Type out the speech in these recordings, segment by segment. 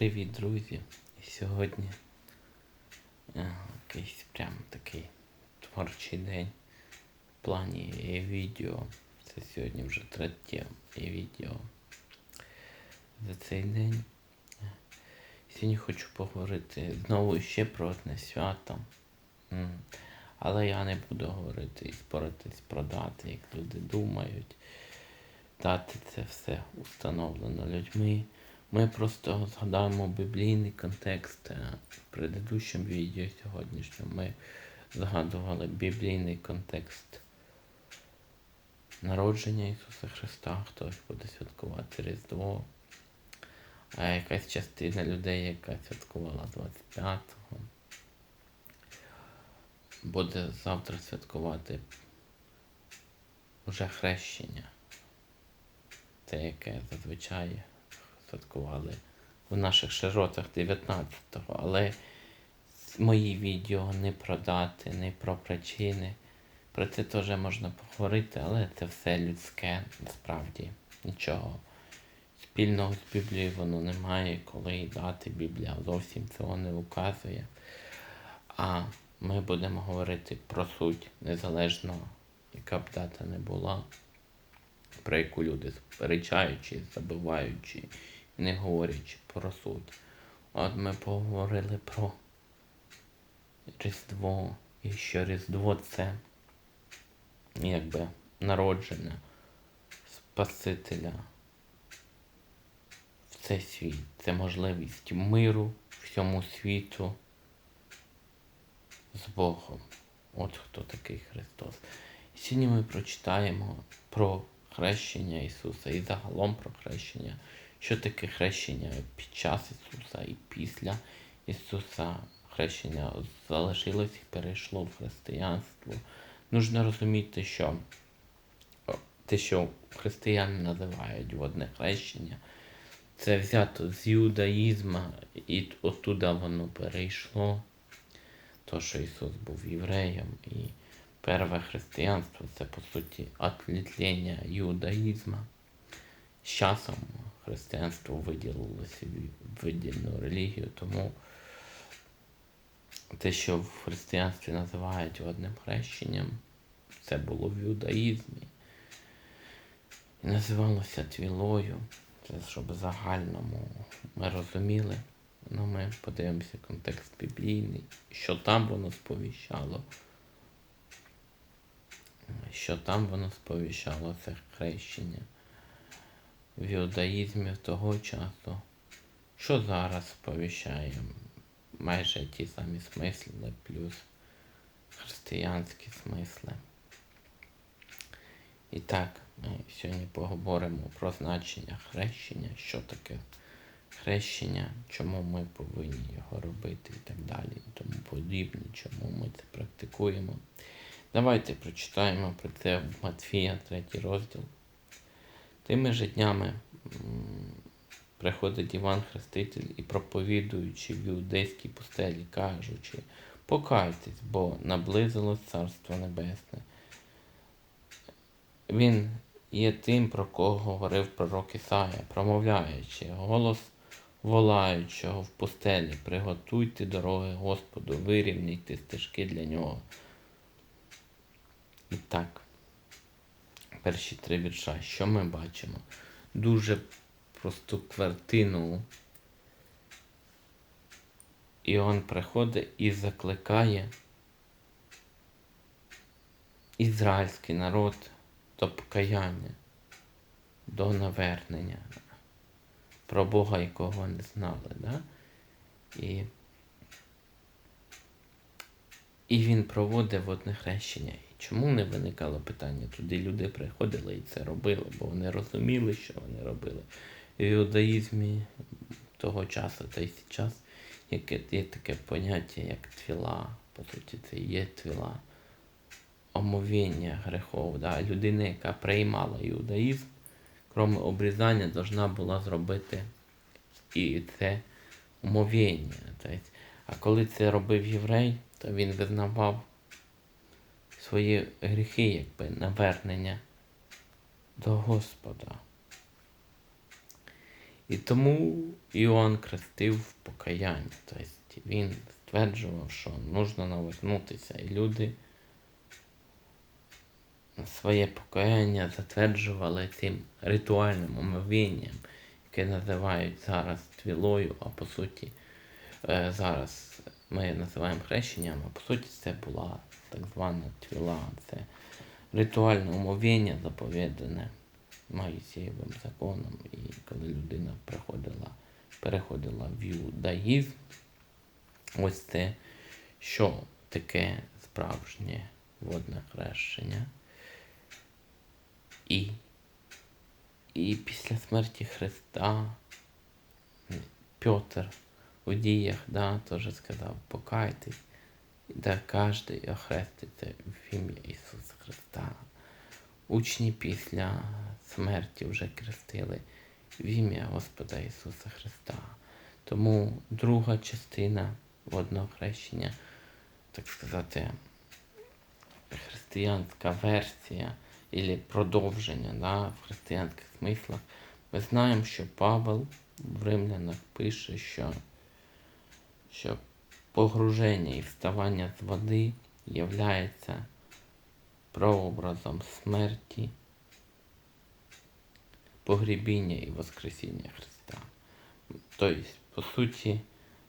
Привіт, друзі! І сьогодні е, якийсь прям такий творчий день в плані е, відео. Це сьогодні вже третє е, відео за цей день. Сьогодні хочу поговорити знову ще про одне свято. Але я не буду говорити і споритись про дати, як люди думають. Дати це все установлено людьми. Ми просто згадаємо біблійний контекст. Е, В предыдущому відео сьогоднішньому ми згадували біблійний контекст народження Ісуса Христа, хтось буде святкувати Різдво. А якась частина людей, яка святкувала 25-го, буде завтра святкувати вже хрещення. Те, яке зазвичай святкували в наших широтах 19-го. Але мої відео не про дати, не про причини. Про це теж можна поговорити, але це все людське, насправді нічого спільного з Біблією воно не має, коли дати Біблія зовсім цього не указує. А ми будемо говорити про суть, незалежно, яка б дата не була, про яку люди сперечаючи, забуваючи, не говорячи про суть. От ми поговорили про Різдво, і що Різдво це якби народження Спасителя в цей світ. Це можливість миру всьому світу з Богом. От хто такий Христос. І сьогодні ми прочитаємо про хрещення Ісуса і загалом про хрещення. Що таке хрещення під час Ісуса і після Ісуса хрещення залишилось і перейшло в християнство. Нужно розуміти, що те, що християни називають водне хрещення, це взято з юдаїзма, і оттуда воно перейшло. То, що Ісус був євреєм, і перше християнство це по суті отлітлення юдаїзму. З часом християнство виділило собі видільну релігію, тому те, що в християнстві називають одним хрещенням, це було в юдаїзмі. І називалося твілою. Це щоб загальному ми розуміли. Ну, ми подивимося контекст біблійний, що там воно сповіщало. Що там воно сповіщало це хрещення в іудаїзмі того часу. Що зараз сповіщає? Майже ті самі смисли, плюс християнські смисли. І так, ми сьогодні поговоримо про значення хрещення, що таке хрещення, чому ми повинні його робити і так далі, і тому подібне, чому ми це практикуємо. Давайте прочитаємо про це в Матфія, третій розділ. Тими же днями приходить Іван Хреститель і проповідуючи в іудейській пустелі, кажучи, покайтесь, бо наблизилось Царство Небесне. Він є тим, про кого говорив пророк Ісая, промовляючи, голос волаючого в пустелі, приготуйте дороги Господу, вирівняйте стежки для нього. І так, перші три вірша, що ми бачимо? Дуже просту квартину. Іоанн приходить і закликає ізраїльський народ до покаяння, до навернення про Бога, якого не знали. Да? І і він проводив одне хрещення. Чому не виникало питання? Туди люди приходили і це робили, бо вони розуміли, що вони робили. В іудаїзмі того часу та й яке є таке поняття, як твіла. По суті, це є твіла омовіння грехов. Да? Людина, яка приймала іудаїзм, крім обрізання, должна була зробити і це умовіння. А коли це робив єврей, то він визнавав свої гріхи, якби навернення до Господа. І тому Іоанн крестив в покаянні. Тобто він стверджував, що потрібно навернутися. І люди своє покаяння затверджували цим ритуальним омовінням, яке називають зараз твілою, а по суті е, зараз ми називаємо хрещенням, а по суті це була так звана твіла. Це ритуальне омовіння заповідане Моїсеєвим законом. І коли людина приходила, переходила в юдаїзм, ось це що таке справжнє водне хрещення. І, і після смерті Христа Петр у діях да, теж сказав, покайтесь, да кожен охреститься в ім'я Ісуса Христа. Учні після смерті вже крестили в ім'я Господа Ісуса Христа. Тому друга частина водного хрещення, так сказати, християнська версія або продовження да, в християнських смислах. Ми знаємо, що Павел в Римлянах пише, що, що погруження і вставання з води являється прообразом смерті, погребіння і Воскресіння Христа. Тобто, по суті,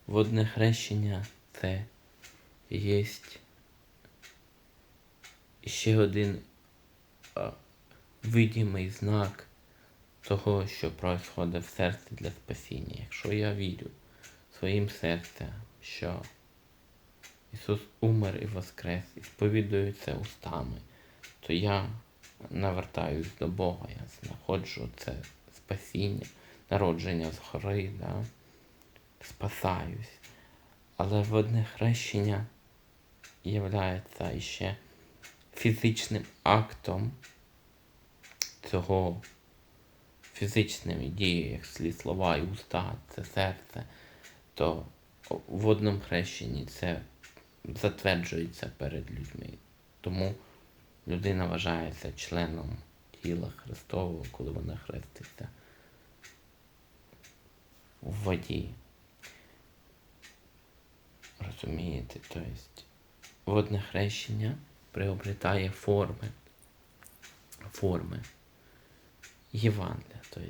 водне хрещення це є ще один а, видимий знак того, що происходить в серці для спасіння. Якщо я вірю своїм серцем, що Ісус умер і воскрес, і сповідую це устами, то я навертаюсь до Бога, я знаходжу це спасіння, народження з гори, да? спасаюсь. Але водне хрещення є іще фізичним актом цього фізичними дією, як слід слова і уста, це серце, то водному хрещенні це затверджується перед людьми. Тому людина вважається членом тіла Христового, коли вона хреститься в воді. Розумієте? Тобто водне хрещення приобретає форми. Форми Євангелія. Тобто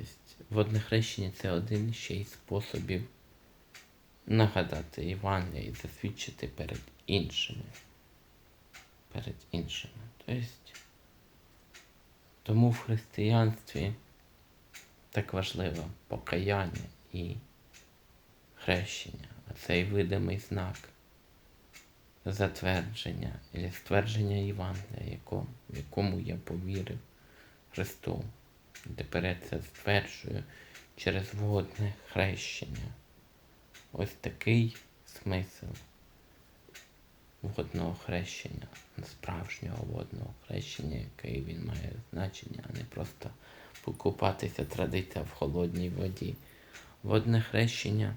водне хрещення це один ще із способів нагадати Євангелія і засвідчити перед іншими. Перед іншими. Тобто, тому в християнстві так важливо покаяння і хрещення, а цей видимий знак затвердження і ствердження Євангелія, в якому я повірив Христу. Тепер я це стверджую через водне хрещення. Ось такий смисл водного хрещення, справжнього водного хрещення, який він має значення, а не просто покупатися традиція в холодній воді. Водне хрещення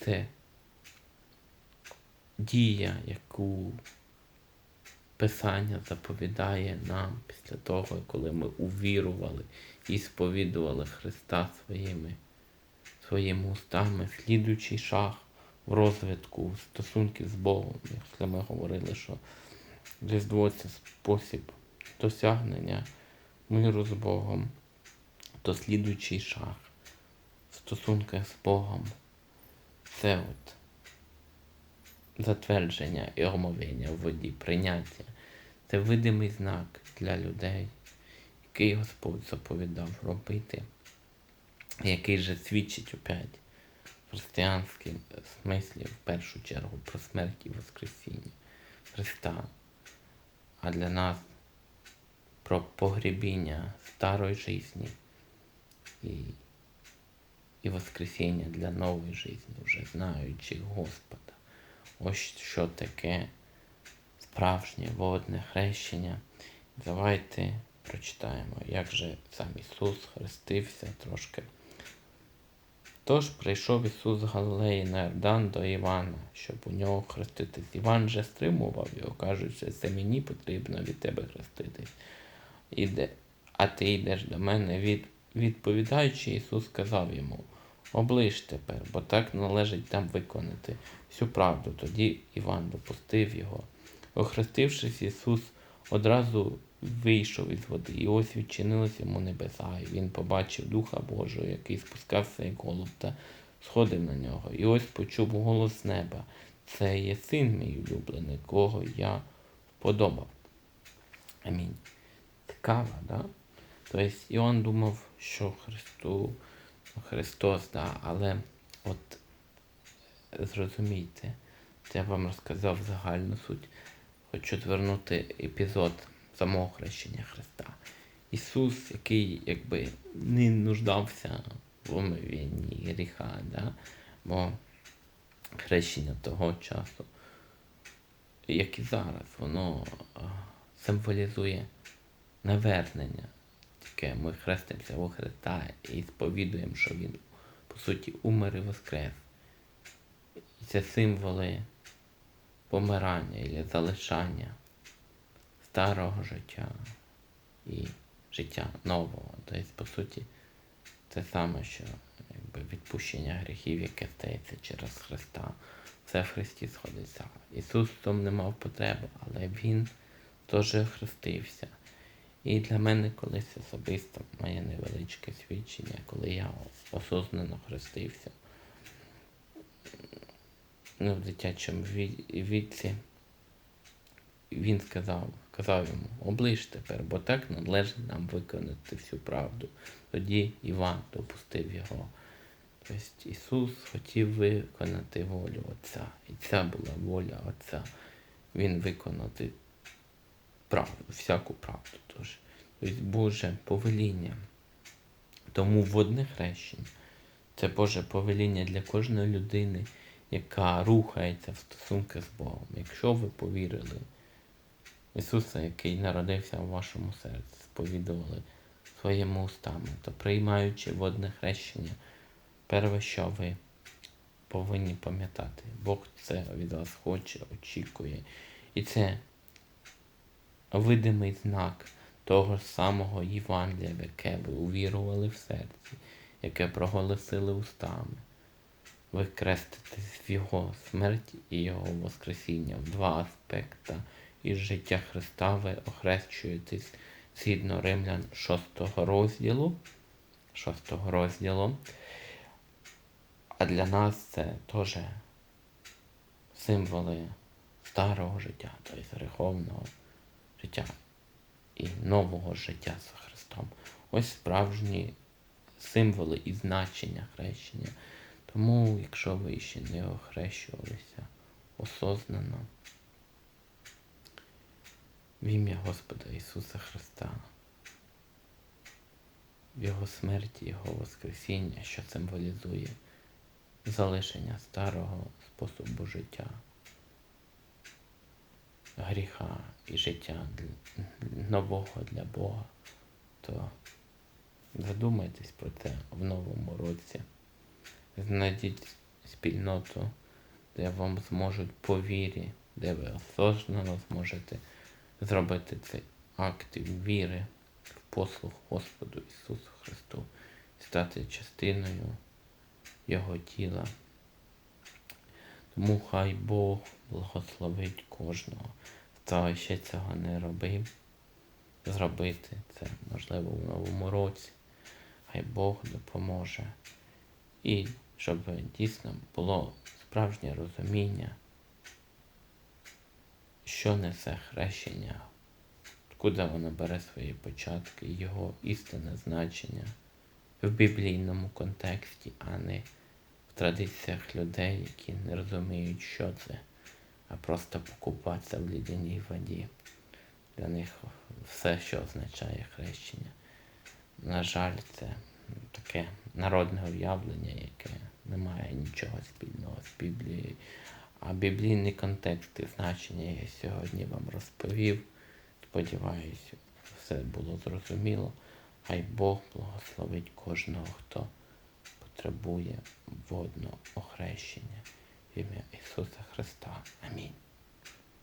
це дія, яку Писання заповідає нам після того, коли ми увірували і сповідували Христа своїми своїми устами, слідуючий шаг в розвитку стосунків з Богом. Якщо ми говорили, що Різдво це спосіб досягнення миру з Богом, то слідуючий шаг в стосунках з Богом це от затвердження і омовення в воді, прийняття. Це видимий знак для людей, який Господь заповідав робити який же свідчить опять в християнському смислі в першу чергу про смерть і Воскресіння Христа, а для нас про погребіння старої житті і і Воскресіння для нової житті, вже знаючи Господа. Ось що таке справжнє водне хрещення. Давайте прочитаємо, як же сам Ісус хрестився трошки. Тож прийшов Ісус Галилеї на Йордан до Івана, щоб у нього хреститись. Іван же стримував його, кажучи, це мені потрібно від тебе хреститись. Іде, а ти йдеш до мене. Від, Відповідаючи, Ісус сказав йому, Оближ тепер, бо так належить нам виконати всю правду. Тоді Іван допустив його. Охрестившись, Ісус одразу вийшов із води, і ось відчинилися йому небеса, і він побачив Духа Божого, який спускався як голуб та сходив на нього. І ось почув голос неба. Це є син мій улюблений, кого я вподобав. Амінь. Цікаво, да? Тобто Іоанн думав, що Христу, Христос, да, але от зрозумійте, я вам розказав загальну суть. Хочу звернути епізод самого хрещення Христа. Ісус, який якби не нуждався в омивінні гріха, да? бо хрещення того часу, як і зараз, воно символізує навернення. Таке ми хрестимося у Христа і сповідуємо, що Він, по суті, умер і воскрес. І це символи помирання і залишання старого життя і життя нового. Тобто, по суті, це саме, що якби, відпущення гріхів, яке стається через Христа. Все в Христі сходиться. Ісус в тому не мав потреби, але Він теж хрестився. І для мене колись особисто моє невеличке свідчення, коли я осознано хрестився ну, в дитячому ві- віці, він сказав, казав йому, оближ тепер, бо так належить нам виконати всю правду. Тоді Іван допустив його. Тобто Ісус хотів виконати волю Отця. І ця була воля Отця. Він виконати правду, всяку правду. Тож, тобто Боже повеління. Тому водне хрещення це Боже повеління для кожної людини, яка рухається в стосунки з Богом. Якщо ви повірили в Ісуса, який народився в вашому серці, сповідували своїми устами, то приймаючи водне хрещення, перше, що ви повинні пам'ятати, Бог це від вас хоче, очікує. І це видимий знак того самого Євангелія, в яке ви увірували в серці, яке проголосили устами. Ви креститесь в Його смерті і Його Воскресіння в два аспекти. Із життя Христа ви охрещуєтесь згідно Римлян 6 розділу. 6 розділу. А для нас це теж символи старого життя, тобто греховного життя і нового життя з Христом. Ось справжні символи і значення хрещення. Тому, якщо ви ще не охрещувалися осознано в ім'я Господа Ісуса Христа, в Його смерті, Його Воскресіння, що символізує залишення старого способу життя, гріха і життя нового для Бога, то задумайтесь про це в новому році. Знайдіть спільноту, де вам зможуть по вірі, де ви осознано зможете зробити цей акт віри в послуг Господу Ісусу Христу, стати частиною Його тіла. Тому хай Бог благословить кожного, хто ще цього не робив, зробити це, можливо, в новому році. Хай Бог допоможе. І щоб дійсно було справжнє розуміння, що несе хрещення, куди воно бере свої початки, його істинне значення в біблійному контексті, а не в традиціях людей, які не розуміють, що це, а просто покупатися в лідяній воді. Для них все, що означає хрещення. На жаль, це таке народне уявлення, яке не має нічого спільного з Біблією. А біблійний контекст і значення я сьогодні вам розповів. Сподіваюся, все було зрозуміло. Хай Бог благословить кожного, хто потребує водного охрещення в ім'я Ісуса Христа. Амінь.